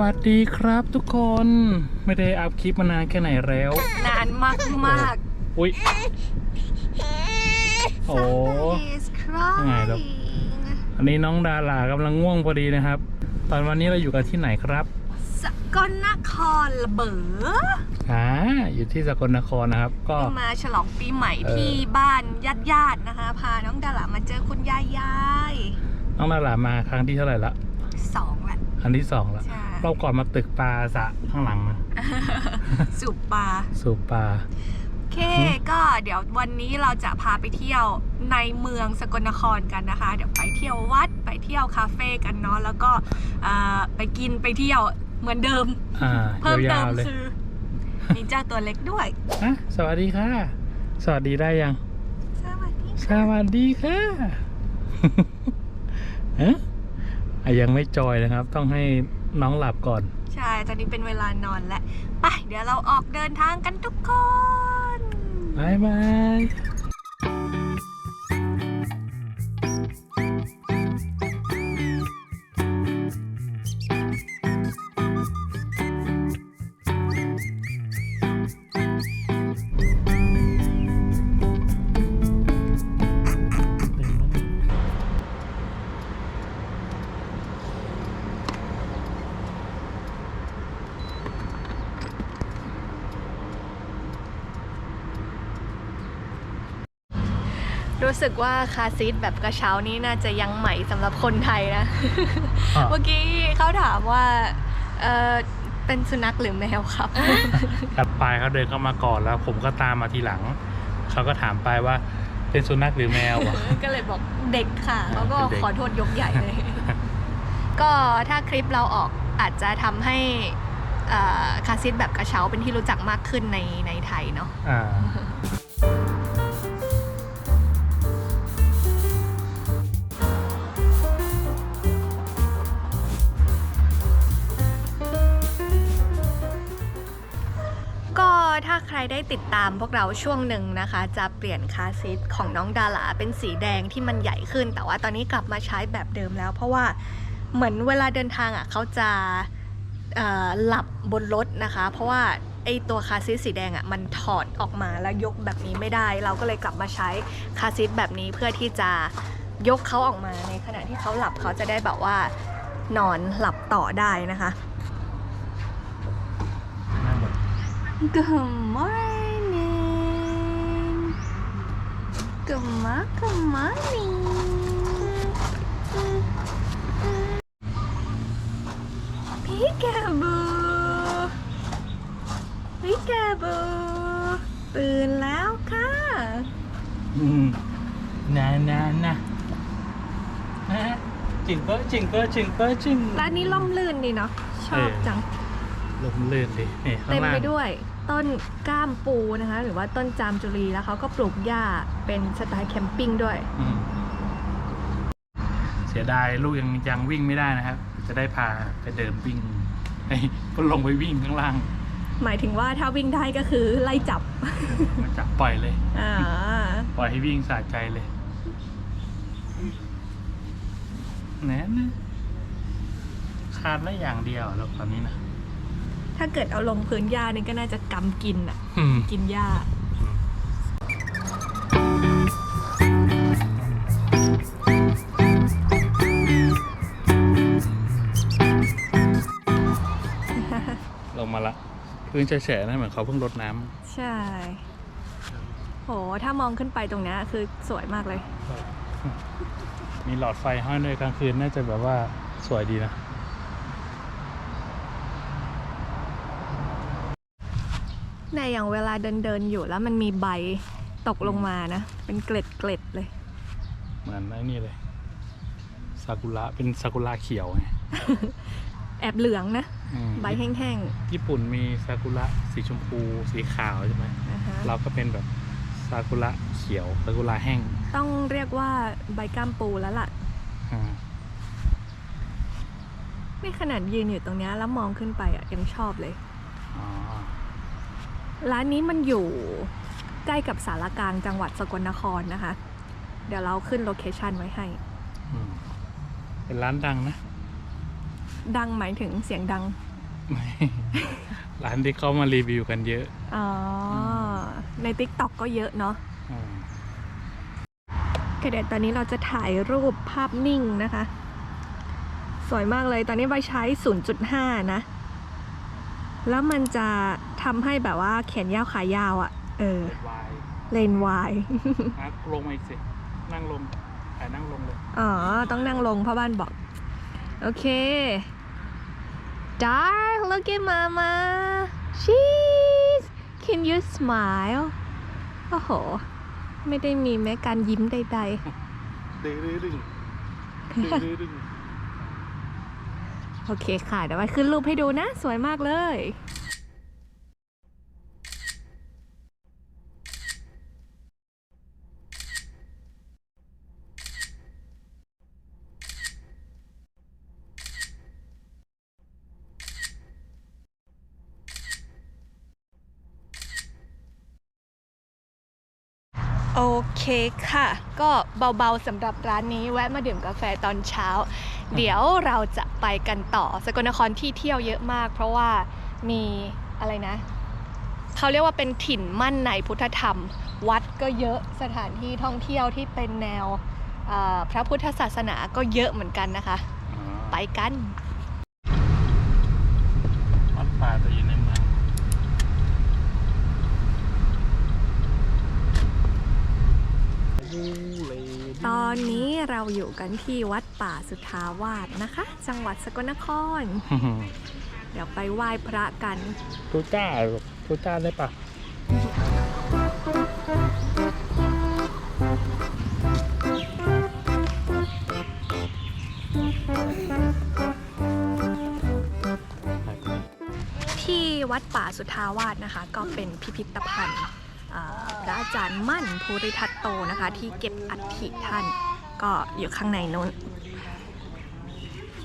วัสดีครับทุกคนไม่ได้อัพคลิปมานานแค่ไหนแล้ว นานมากมากอุ้ยโอ้ is crying ไงล่ะอันนี้น้องดารากำลังง่วงพอดีนะครับ ตอนวันนี้เราอยู่กันที่ไหนครับ สกลนครระเบิดอ่าอยู่ที่สกลนครนะครับ ก็มาฉลองปีใหม่เออที่บ้านญาติญาติๆนะคะ พาน้องดารามาเจอคุณยายยายน้องดารามาครั้งที่เท่าไหร่ละสองแหละครั้งที่สองละใช่ รอบก่อนมาตึกปลาสระข้างหลังนะสุปปาสูบปลาโอเค ก็เดี๋ยววันนี้เราจะพาไปเที่ยวในเมืองสกลนครกันนะคะ เดี๋ยวไปเที่ยววัดไปเที่ยวคาเฟ่กันเนาะแล้วก็เอ่อไปกินไปเที่ยวเหมือนเดิมอ่าเพิ่มเติยามวๆเลยคือมีเจ้าตัวเล็กด้วยอะสวัสดีค่ะ สวัสดีได้ยัง สวัสดีสค่ะวัสดีค่ะฮะอะยังไม่จอยนะครับ ต้องให้ น้องหลับก่อน ใช่ ตอนนี้เป็นเวลานอนแล้ว ไป เดี๋ยวเราออกเดินทางกันทุกคนบายบาย สึกว่าคาร์ซีทแบบกระเช้านี้น่าจะยังใหม่สำหรับคนไทยนะอะเมื่อกี้เขาถามว่าเออเป็นสุนัขหรือแมวครับ กับปายเขาเดินเข้ามาก่อนแล้ว ผมก็ตามมาทีหลัง เขาก็ถามปายว่าเป็นสุนัขหรือแมววะก็เลยบอกเด็กค่ะเขาก็เป็นเด็กขอโทษยกใหญ่เลย ก็ถ้าคลิปเราออกอาจจะทำให้เอ่อคาร์ซีทแบบกระเช้าเป็นที่รู้จักมากขึ้นในในไทยเนาะ ถ้าใครได้ติดตามพวกเราช่วงหนึ่งนะคะ จะเปลี่ยนคาซีทของน้องดาราเป็นสีแดงที่มันใหญ่ขึ้น แต่ว่าตอนนี้กลับมาใช้แบบเดิมแล้ว เพราะว่าเหมือนเวลาเดินทางอะเขาจะหลับบนรถนะคะ เพราะว่าไอตัวคาซีทสีแดงอะมันถอดออกมาแล้วยกแบบนี้ไม่ได้ เราก็เลยกลับมาใช้คาซีทแบบนี้เพื่อที่จะยกเขาออกมาในขณะที่เขาหลับเขาจะได้แบบว่านอนหลับต่อได้นะคะ นั่งหมด Good morning. Good morning. Good morning. Peekaboo. Peekaboo. ตื่นแล้วค่ะ อืมนานานะฮะจิงเกอจิงเกอจิงเกอจิงร้านนี้ล่มลื่นดีเนาะชอบจัง ลมลื่นดินี่ข้าเต็งมล่าง ไปด้วย ต้นกล้ามปูนะคะ หรือว่าต้นจามจุรีแล้วเขาก็ปลูกหญ้าเป็นสไตล์แคมปิ้งด้วย อืมเสียดายลูกยังยังวิ่งไม่ได้นะครับ จะได้พาไปเดินวิ่งให้ก็ลงไปวิ่งข้างล่างหมายถึงว่าถ้าวิ่งได้ก็คือไล่จับมาจับปล่อยเลย อ่าปล่อยให้วิ่งสะใจเลยแหน่นะขาดได้อย่างเดียวแล้วตอนนี้นะ ถ้าเกิดเอาลงพื้นหญ้านี่ก็น่าจะกำกินอะ อืม กินหญ้า ลงมาละพื้นแฉะๆนะเหมือนเขาเพิ่งรดน้ำใช่ โห ถ้ามองขึ้นไปตรงเนี้ยคือสวยมากเลย มีหลอดไฟห้อยด้วยกลางคืนน่าจะแบบว่าสวยดีนะ ในอย่างเวลาเดินเดินๆอยู่แล้วมันมีใบตกลงมานะ เป็นเกล็ดเกล็ดๆเลย เหมือนไอ้นี่เลยซากุระเป็นซากุระเขียวไงแอบเหลืองนะ อืมใบแห้งญี่ปุ่นมีซากุระสีชมพู สีขาวใช่ไหมๆนะคะเราก็เป็นแบบซากุระเขียวซากุระแห้งต้องเรียกว่าใบก้ามปูแล้วล่ะอ่านี่ขนาดยืนอยู่ตรงเนี้ยแล้วมองขึ้นไปอะยังชอบเลย อ๋อ ร้านนี้มันอยู่ใกล้กับสารกลางจังหวัดสกลนครนะคะ เดี๋ยวเราขึ้นโลเคชันไว้ให้อืมเป็นร้านดังนะ ดังหมายถึงเสียงดังไม่ร้านที่เขามารีวิวกันเยอะ อ๋อ ใน t ิ k t o k ก็เยอะเนาะอืมโอเคเดี๋ยวตอนนี้เราจะถ่ายรูปภาพนิ่งนะคะ สวยมากเลย ตอนนี้ใบใช้ 0.5 นะ แล้วมันจะทำให้แบบว่าแขนยาวขายาวอะ่ะ เออเปิดวายเลนวาย อะลงมาอีกสิ นั่งลงถ่ายนั่งลงเลย อ๋อ ต้องนั่งลงเพราะบ้านบอก โอเค Dark look at mama cheese can you smile โอ้โห ไม่ได้มีแม้การยิ้มใดดื้อดื้อดึงดื้อดื้อดึงๆ โอเคค่ะ เดี๋ยวไว้ขึ้นรูปให้ดูนะ สวยมากเลย โอเคค่ะ ก็เบาๆสำหรับร้านนี้แวะมาดื่มกาแฟตอนเช้า เดี๋ยวเราจะไปกันต่อสกลนครที่เที่ยวเยอะมาก เพราะว่ามีอะไรนะ เขาเรียกว่าเป็นถิ่นมั่นในพุทธธรรม วัดก็เยอะสถานที่ท่องเที่ยวที่เป็นแนวเอ่อพระพุทธศาสนาก็เยอะเหมือนกันนะคะอ๋อไปกันวัดป่าจะอยู่ในเมือง ตอนนี้เราอยู่กันที่วัดป่าสุทธาวาสนะคะ จังหวัดสกลนคร เดี๋ยวไปไหว้พระกันทูจ้าทูจ้าได้ปะที่วัดป่าสุทธาวาสนะคะ ก็เป็นพิพิธภัณฑ์อ่า พระอาจารย์มั่นภูริทัตโตนะคะ ที่เก็บอัฐิท่านก็อยู่ข้างในนู้น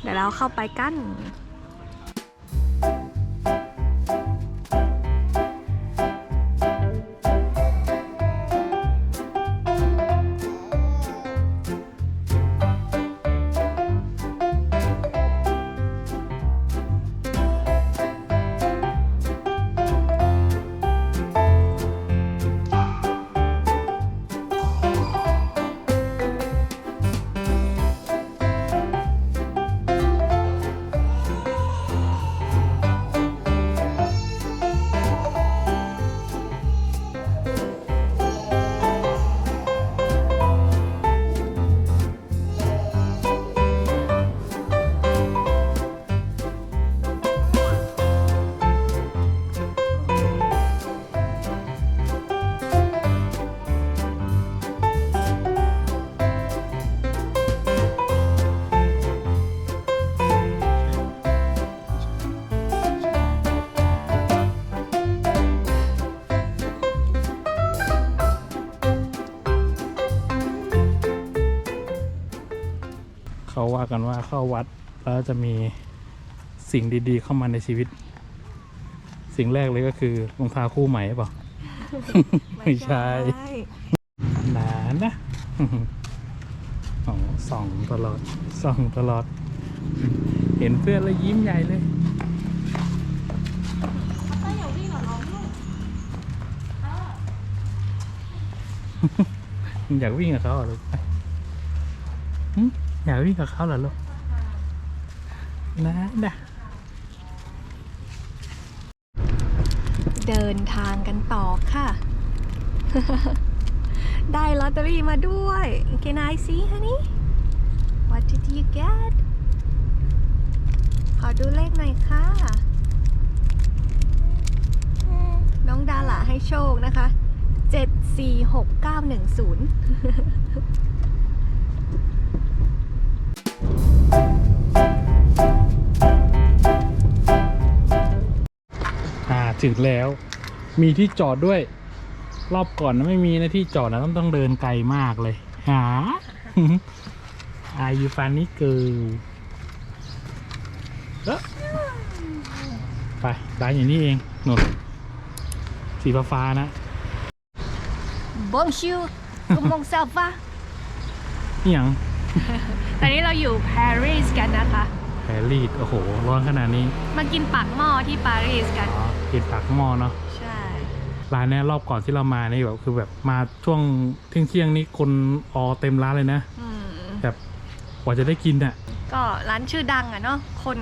เดี๋ยวเราเข้าไปกัน ว่าเข้าวัดแล้วจะมีสิ่งดีๆ เข้ามาในชีวิต สิ่งแรกเลยก็คือรองเท้าคู่ใหม่เปล่าไม่ใช่นานนะอ๋อส่องตลอดส่องตลอด เห็นเพื่อนแล้วยิ้มใหญ่เลยอยากวิ่งกับเขาเหรอลูกไปหึอยากวิ่งกับเขาเหรอลูก นะนะเดินทางกันต่อค่ะ ได้ลอตเตอรี่มาด้วย Can I see honey What did you get ขอดูเลขหน่อยค่ะ น้องดาหละให้โชคนะคะ 746910 ถึงแล้ว มีที่จอดด้วย รอบก่อนนะไม่มีนะที่จอดนะต้องต้องเดินไกลมากเลยหาอายุฟานี่เกิลเอ้อไปร้านอย่างนี้เองหนุนสีฟ้าๆนะ Bonjour Comment ça va นี่อย่างตอนนี้เราอยู่ปารีสกันนะคะแพรรีส โอ้โห ร้อนขนาดนี้ มากินปากหม้อที่ปารีสกัน อ๋อ กินปากหม้อเนาะใช่ ร้านเนี้ยรอบก่อนที่เรามานี่แบบคือแบบมาช่วงเที่ยงเที่ยงๆนี่คนออเต็มร้านเลยนะอืม แบบกว่าจะได้กินอะก็ร้านชื่อดังอะเนาะ คน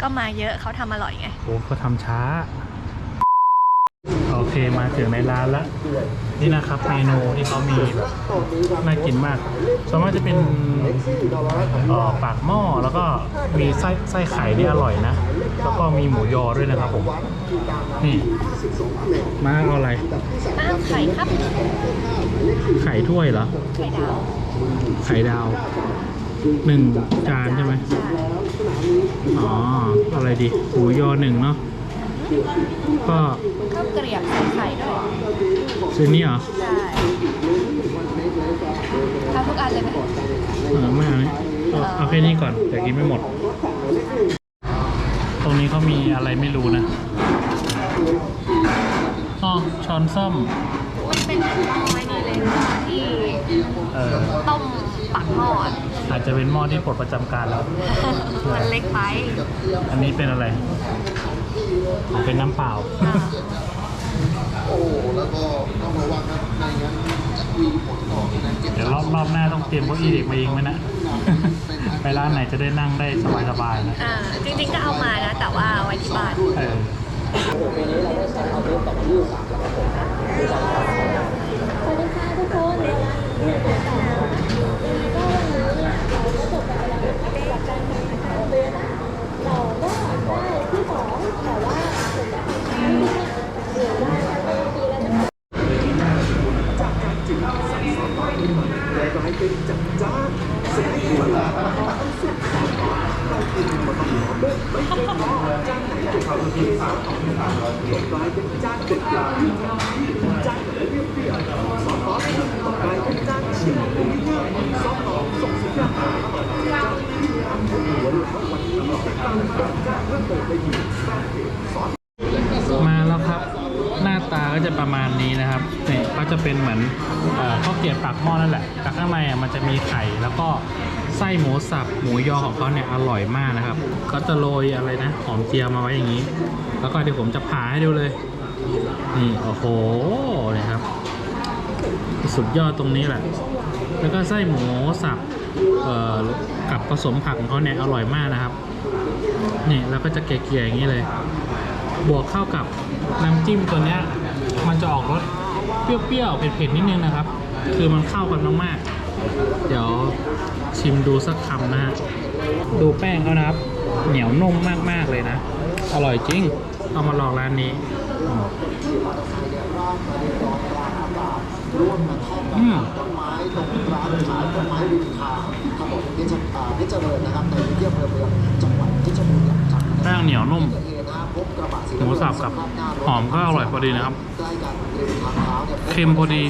ก็มาเยอะเขาทำอร่อยไง โอ้ก็ทำช้า โอเคมาถึงในร้านแล้วนี่นะครับเมนูที่เขามีแบบน่ากินมากส่วนมากจะเป็นเอ่อปากหม้อแล้วก็มีไส้ไส้ไข่ที่อร่อยนะ แล้วก็มีหมูยอด้วยนะครับผม นี่มาเอาอะไรอ้าวไข่ครับ ไข่ถ้วยเหรอ ไข่ดาว ไข่ดาวหนึ่งจานใช่ไหมใช่อ๋อ อะไรดี หมูยอหนึ่งเนาะ ก็ข้าวเกรียบใส่ไข่ด้วยซื้อนี่เหรอ ใช่ทำทุกอันเลยไหมเออไม่เอานี่เอาเอาแค่นี้ก่อนแต่กินไม่หมดต รงนี้เขามีอะไรไม่รู้นะอ๋อช้อนส้อม มันเป็นหม้อไอ้นี่เลยที่เออ ต้มปากหม้ออะอาจจะเป็นหม้อที่ปลดประจำการแล้ว มันเล็กไปอันนี้เป็นอะไรอ๋อเป็นน้ำเปล่า อ่า เดี๋ยวรอบรอบหน้าต้องเตรียมเก้าอี้เด็กมาเองไหมนะ ไปร้านไหนจะได้นั่งได้สบายๆนะอ่าจริงๆก็เอามานะแต่ว่าเอาไว้ที่บ้าน เออ มาแล้วครับ หน้าตาก็จะประมาณนี้นะครับเนี่ยก็จะเป็นเหมือนข้าวเกรี๊ยวปากหม้อนั่นแหละแต่ข้างในอะมันจะมีไข่แล้วก็ไส้หมูสับหมูยอของเขาเนี่ยอร่อยมากนะครับ ก็จะโรยอะไรนะหอมเจียวมาไว้อย่างนี้ แล้วก็เดี๋ยวผมจะผ่าให้ดูเลยนี่โอ้โหเนี่ยครับ สุดยอดตรงนี้แหละ แล้วก็ไส้หมูสับเอ่อกับผสมผักของเขาเนี่ยอร่อยมากนะครับ นี่แล้วก็จะเกลี่ยๆอย่างนี้เลย บวกเข้ากับน้ำจิ้มตัวเนี้ย มันจะออกรสเปรี้ยวๆ เผ็ดๆ นิดนึงนะครับ คือมันเข้ากันมากๆ เดี๋ยวชิมดูสักคำนะฮะ ดูแป้งเขานะครับ เหนียวนุ่มมากๆ เลยนะ อร่อยจริง เอามาลองร้านนี้อืมอืม ต้นไม้ตรงร้านขายต้นไม้ริมทางถนนเพชรอ่าเพชรเจริญนะครับในพื้นที่อำเภอเมืองจังหวัดเพชรบูรณ์อย่างจังแป้งเหนียวนุ่มหมูสับกับหอมก็อร่อยพอดีนะครับเค็มพอดี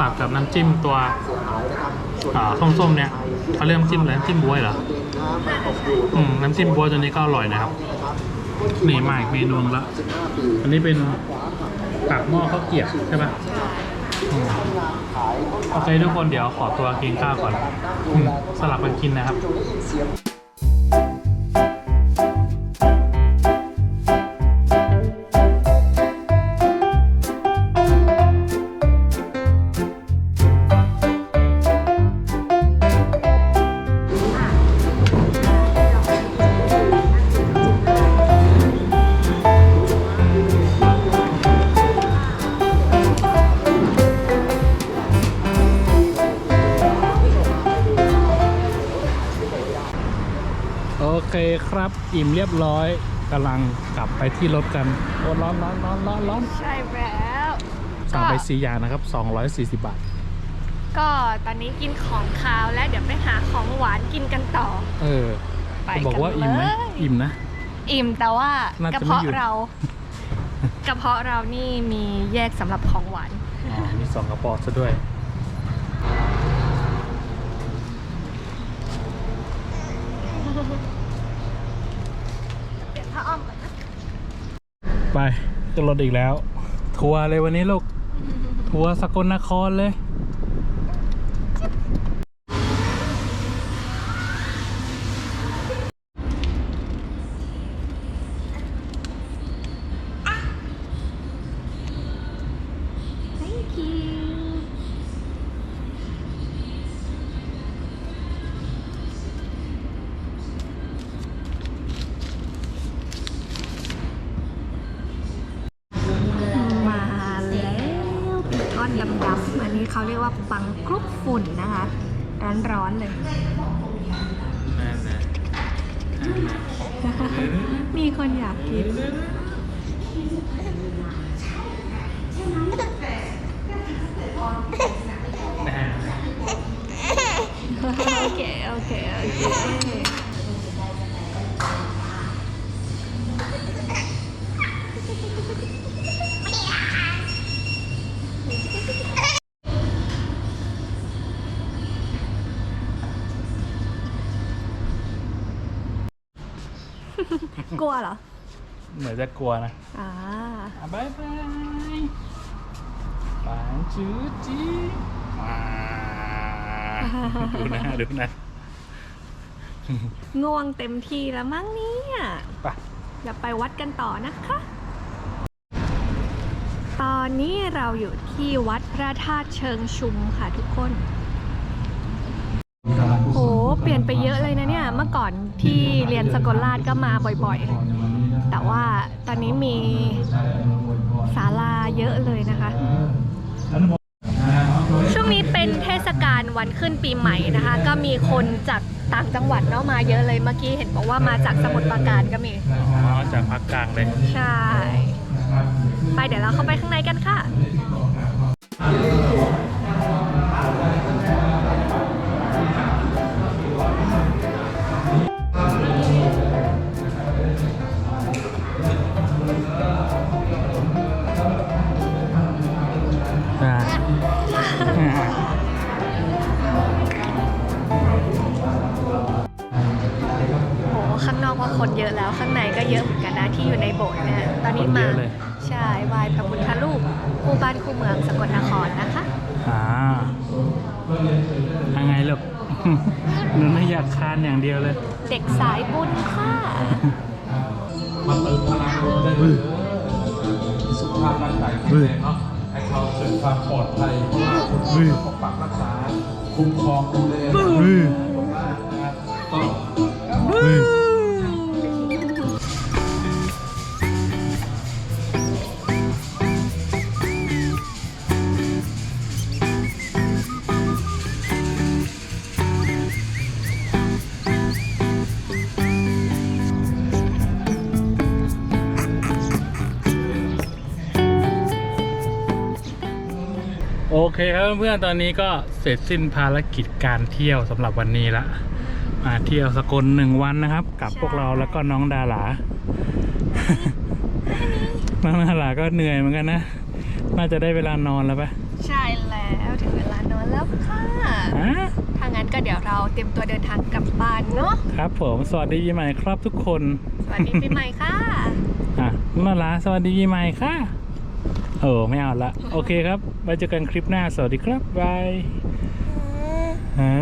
ตัดกับน้ำจิ้มตัวส้มๆเนี่ยเขาเรียกน้ำจิ้มอะไรน้ำจิ้มบวยเหรออืมน้ำจิ้มบวยตัวนี้ก็อร่อยนะครับนี่มาอีกเมนูละอันนี้เป็นปากหม้อข้าวเกี๊ยวใช่ปะอืม โอเคทุกคนเดี๋ยวขอตัวกินข้าวก่อน สลับกันกินนะครับ อิ่มเรียบร้อยกำลังกลับไปที่รถกันโอ้ร้อนร้อนร้อนร้อนร้อนใช่แล้วสั่งไปก็สี่อย่างนะครับ 240 บาท ก็ตอนนี้กินของคาวแล้วเดี๋ยวไปหาของหวานกินกันต่อ เออไปจะบอกว่ากันอิ่มไหมเลยอิ่มนะ อิ่มแต่ว่าน่าจะกระไม่เพาะหยุดเรากระเพาะเรานี่มีแยกสำหรับของหวานอ๋อมีสองกระป๋องซะด้วย เดี๋ยวถ้าอ้อมก่อนนะ ไปขึ้นรถอีกแล้ว ทัวร์เลยวันนี้ลูก ทัวร์สกลนครเลย ฝุ่นนะคะ ร้อนๆเลย กลัวเหรอ เหมือนจะกลัวนะอ่าอะบายบายปางจืดจีว้าดูนะดูนะง่วงเต็มที่แล้วมั้งเนี่ยไปเดี๋ยวไปวัดกันต่อนะคะ ตอนนี้เราอยู่ที่วัดพระธาตุเชิงชุมค่ะทุกคนโห เปลี่ยนไปเยอะเลยนะเนี่ย เมื่อก่อนที่เรียนสกลราชก็มาบ่อยๆ แต่ว่าตอนนี้มีศาลาเยอะเลยนะคะ ช่วงนี้เป็นเทศกาลวันขึ้นปีใหม่นะคะ ก็มีคนจากต่างจังหวัดเนาะมาเยอะเลยเมื่อกี้เห็นบอกว่ามาจากสมุทรปราการก็มี อ๋อจากภาคกลางเลย ใช่ ไปเดี๋ยวเราเข้าไปข้างในกันค่ะ มาเติมพลังลมได้เลยสุขภาพร่างกายแข็งแรงเนาะให้เขาเกิดความปลอดภัยเพราะว่าคุณหมอจะปกปักรักษาคุ้มครองดูแล โอเคครับเพื่อนๆตอนนี้ก็เสร็จสิ้นภารกิจการเที่ยวสำหรับวันนี้ละมาเที่ยวสกลหนึ่งวันนะครับ กับใช่พวกเราแล้วก็น้องดาหลาน้องดาหลาก็เหนื่อยเหมือนกันนะ น่าจะได้เวลานอนแล้วปะใช่แล้วถึงเวลานอนแล้วค่ะฮะถ้างั้นก็เดี๋ยวเราเตรียมตัวเดินทางกลับบ้านเนาะครับ ผมสวัสดีปีใหม่ครับทุกคน สวัสดีปีใหม่ค่ะอะน้องดาหลาสวัสดีปีใหม่ค่ะ โอ้ไม่เอาละ โอเคครับไว้เจอกันคลิปหน้า สวัสดีครับบายฮะ